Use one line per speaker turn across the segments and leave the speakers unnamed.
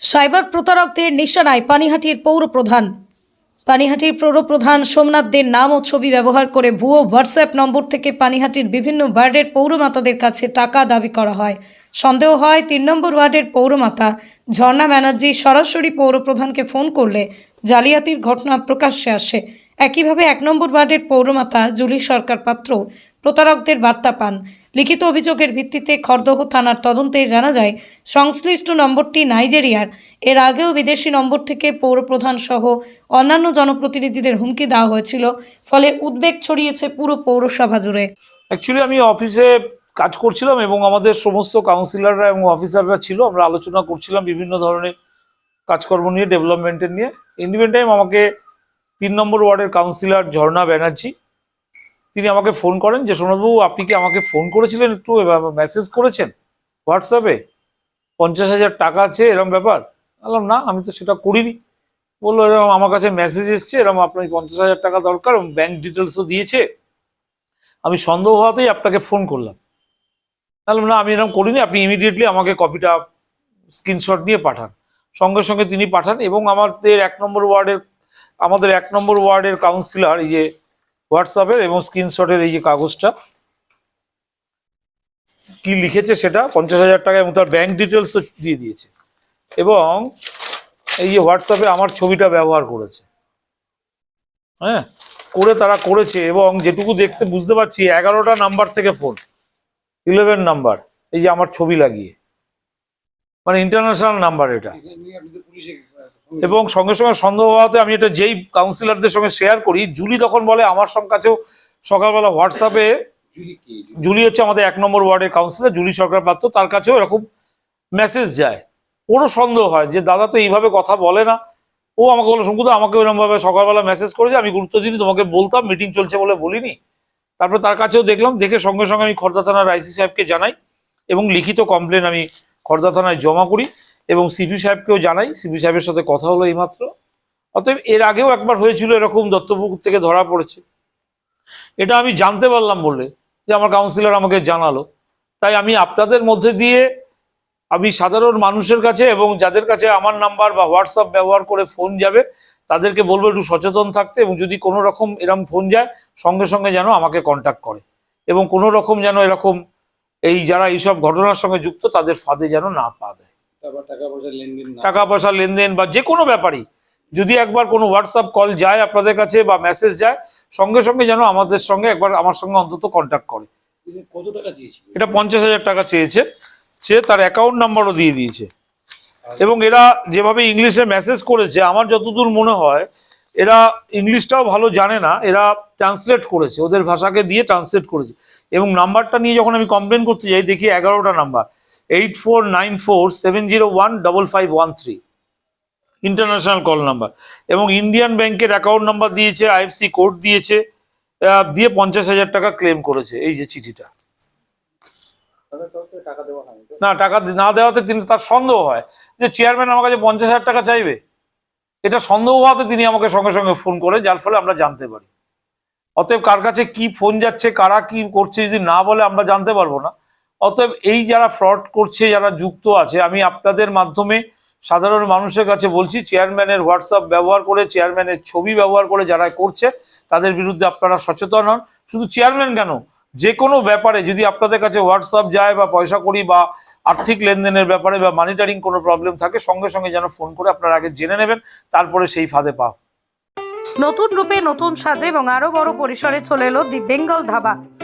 Cyber প্রতারকদের নিশানায় পানিহাটির পৌর প্রধান। পানিহাটির পৌরপ্রধান সোমনাথদের সোমনাথ দের নাম ও ছবি ব্যবহার করে ভুয়ো হোয়াটসঅ্যাপ নম্বর থেকে পানিহাটির বিভিন্ন ওয়ার্ডের পৌরমাতাদের কাছে টাকা দাবি করা হয়। সন্দেহ হয় তিন নম্বর ওয়ার্ডের পৌরমাতা ঝর্ণা ব্যানার্জি সরাসরি পৌরপ্রধানকে ফোন করলে জালিয়াতির ঘটনা প্রকাশ্যে আসে। একইভাবে এক নম্বর ওয়ার্ডের পৌরমাতা জুলি সরকার পাত্র প্রতারকদের বার্তা পান। লিখিত অভিযোগের ভিত্তিতে খড়দহ থানার তদন্তে জানা যায়, সংশ্লিষ্ট নম্বরটি নাইজেরিয়ার। এর আগেও বিদেশি নম্বর থেকে পৌরপ্রধান সহ অন্যান্য জনপ্রতিনিধিদের হুমকি দেওয়া হয়েছিল, ফলে উদ্বেগ ছড়িয়েছে পুরো পৌরসভা জুড়ে।
অ্যাকচুয়ালি আমি অফিসে কাজ করছিলাম এবং আমাদের সমস্ত কাউন্সিলররা এবং অফিসাররা ছিল, আমরা আলোচনা করছিলাম বিভিন্ন ধরনের কাজকর্ম নিয়ে ডেভেলপমেন্টের নিয়ে। ইন্ডিপেন্ড টাইম আমাকে তিন নম্বর ওয়ার্ডের কাউন্সিলর ঝর্ণা ব্যানার্জি। তিনি আমাকে ফোন করেন যে, সোনাদবাবু, আপনি কি আমাকে ফোন করেছিলেন একটু মেসেজ করেছেন হোয়াটসঅ্যাপে পঞ্চাশ হাজার টাকা আছে এরকম ব্যাপার? বললাম, না, আমি তো সেটা করিনি। বলল এরকম আমার কাছে মেসেজ এসছে এরকম আপনার পঞ্চাশ হাজার টাকা দরকার ব্যাংক ডিটেলসও দিয়েছে। আমি সন্দেহ হওয়াতেই আপনাকে ফোন করলাম। বললাম, না, আমি এরকম করিনি, আপনি ইমিডিয়েটলি আমাকে কপিটা স্ক্রিনশট নিয়ে পাঠান। সঙ্গে সঙ্গে তিনি পাঠান এবং আমাদের এক নম্বর ওয়ার্ডের আমাদের এক নম্বর ওয়ার্ডের কাউন্সিলর এই যে হোয়াটসঅ্যাপের এবং স্ক্রিনশটের এই যে কাগজটা। কি লিখেছে সেটা? পঞ্চাশ হাজার টাকা এবং তার ব্যাংক ডিটেলসও দিয়ে দিয়েছে। এবং এই যে হোয়াটসঅ্যাপে আমার ছবিটা ব্যবহার করেছে। হ্যাঁ? করে তারা করেছে এবং যেটুকু দেখতে বুঝতে পারছি, এগারোটা নাম্বার থেকে ফোন ইলেভেন নাম্বার, এই যে আমার ছবি লাগিয়ে। মানে ইন্টারন্যাশনাল নাম্বার এটা। এবং সঙ্গে সঙ্গে সন্দেহ হওয়াতে আমি এটা যেই কাউন্সিলরদের সঙ্গে শেয়ার করি জুলি তখন বলে আমার সঙ্গে কাছেও সকালবেলা হোয়াটসঅ্যাপে জুলি হচ্ছে আমাদের এক নম্বর ওয়ার্ডের কাউন্সিলর জুলি সরকার পাত্র তার কাছেও এরকম মেসেজ যায়। ওরও সন্দেহ হয় যে দাদা তো এইভাবে কথা বলে না। ও আমাকে বলে শঙ্কুদা আমাকে ওরকমভাবে সকালবেলা মেসেজ করেছে আমি গুরুত্ব দিইনি তোমাকে বলতাম মিটিং চলছে বলে বলিনি। তারপর তার কাছেও দেখলাম দেখে সঙ্গে সঙ্গে আমি খর্দা থানার আইসি সাহেবকে জানাই এবং লিখিত কমপ্লেন আমি খর্দা থানায় জমা করি। এবং সিপি সাহেবকেও জানাই, সিপি সাহেবের সাথে কথা হলো এইমাত্র। অতএব এর আগেও একবার হয়েছিল এরকম দত্তপুকুর থেকে ধরা পড়েছে। এটা আমি জানতে পারলাম বলে যে আমার কাউন্সিলর আমাকে জানালো। তাই আমি আপনাদের মধ্যে দিয়ে আমি সাধারণ মানুষের কাছে এবং যাদের কাছে আমার নাম্বার বা হোয়াটসঅ্যাপ ব্যবহার করে ফোন যাবে, তাদেরকে বলব একটু সচেতন থাকতে এবং যদি কোনো রকম এরকম ফোন যায়, সঙ্গে সঙ্গে যেন আমাকে কন্ট্যাক্ট করে। এবং কোনো রকম যেন এরকম এই যারা এইসব ঘটনার সঙ্গে যুক্ত, তাদের ফাঁদে যেন না পা দেয়।
টাকা পয়সা লেনদেন
বা যে কোনো ব্যাপারই। যদি একবার কোনো হোয়াটসঅ্যাপ কল যায় আপনাদের কাছে বা মেসেজ যায় সঙ্গে সঙ্গে যেন আমাদের সঙ্গে একবার আমার সঙ্গে অন্তত কন্ট্যাক্ট করে।
কত টাকা চেয়েছিল?
এটা পঞ্চাশ হাজার টাকা চেয়েছে। সে তার অ্যাকাউন্ট নাম্বারও দিয়ে দিয়েছে। এবং এরা যেভাবে ইংলিশে মেসেজ করেছে আমার যতদূর মনে হয় এরা ইংলিশটাও ভালো জানে না এরা ট্রান্সলেট করেছে। ওদের ভাষাকে দিয়ে ট্রান্সলেট করেছে। এবং নাম্বারটা নিয়ে যখন আমি কমপ্লেন করতে যাই দেখি এগারোটা number eight four nine four seven zero one double five one three international call number এবং ইন্ডিয়ান ব্যাংকের অ্যাকাউন্ট নাম্বার দিয়েছে আইএফসি কোড দিয়েছে দিয়ে পঞ্চাশ হাজার টাকা ক্লেম করেছে, এই যে চিঠিটা। না, টাকা না দেওয়াতে তিনি তার সন্দেহ হয়। যে চেয়ারম্যান আমার কাছে পঞ্চাশ হাজার টাকা চাইবে। এটা সন্দেহ হওয়াতে তিনি আমাকে সঙ্গে সঙ্গে ফোন করে, যার ফলে আমরা জানতে পারি। অতএব কার কাছে কি ফোন যাচ্ছে, কারা কি করছে যদি না বলে আমরা জানতে পারব না। অতএব এই যারা ফ্রড করছে, যারা যুক্ত আছে, আমি আপনাদের মাধ্যমে সাধারণ মানুষের কাছে বলছি চেয়ারম্যানের হোয়াটসঅ্যাপ ব্যবহার করে চেয়ারম্যানের ছবি ব্যবহার করে যারা করছে, তাদের বিরুদ্ধে আপনারা সচেতন হন। শুধু চেয়ারম্যান কেন? যে কোনো ব্যাপারে যদি আপনাদের কাছে হোয়াটসঅ্যাপ যায় বা পয়সা করি বা আর্থিক লেনদেনের ব্যাপারে বা মানিটারিং কোনো প্রবলেম থাকে, সঙ্গে সঙ্গে যেন ফোন করে আপনারা আগে জেনে নেবেন, তারপরে সেই ফাঁদে পা।
নতুন রূপে নতুন সাজে এবং আরও বড় পরিসরে চলে এলো দি বেঙ্গল ধাবা।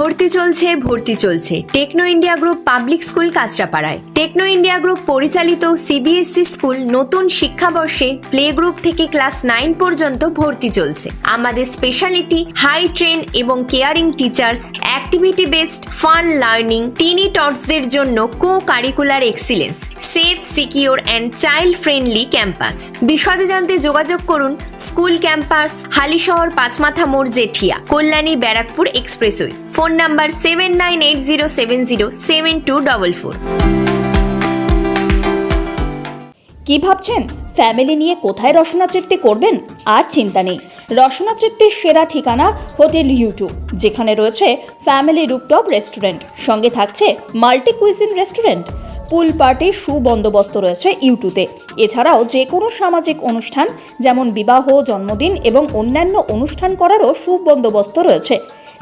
ভর্তি চলছে ভর্তি চলছে। Techno India group public school কাঁচরাপাড়ায়। Techno India group পরিচালিত সিবিএসই স্কুল নতুন শিক্ষাবর্ষে প্লে গ্রুপ থেকে ক্লাস নাইন পর্যন্ত ভর্তি চলছে। আমাদের স্পেশালিটি, হাই ট্রেন এবং caring teachers activity based fun learning, tiny টটসদের জন্য co curricular excellence, safe, secure and child friendly campus. বিশদে জানতে যোগাযোগ করুন স্কুল ক্যাম্পাস, হালিশহর, পাঁচমাথা মোড়, Jethia, Kalyani, Barrackpore expressway. Phone number seven nine eight zero seven zero seven two double four.
কি ভাবছেন? Family নিয়ে কোথায় রসনা তৃপ্তি করবেন? আর চিন্তা নেই। রসনা তৃপ্তির সেরা ঠিকানা হোটেল ইউটিউব যেখানে রয়েছে ফ্যামিলি রুপটপ রেস্টুরেন্ট, সঙ্গে থাকছে মাল্টি কুইজিন রেস্টুরেন্ট। পুল পার্টির সুবন্দোবস্ত রয়েছে ইউটিউবে এছাড়াও যে কোনো সামাজিক অনুষ্ঠান, যেমন বিবাহ, জন্মদিন এবং অন্যান্য অনুষ্ঠান করারও সুবন্দোবস্ত রয়েছে।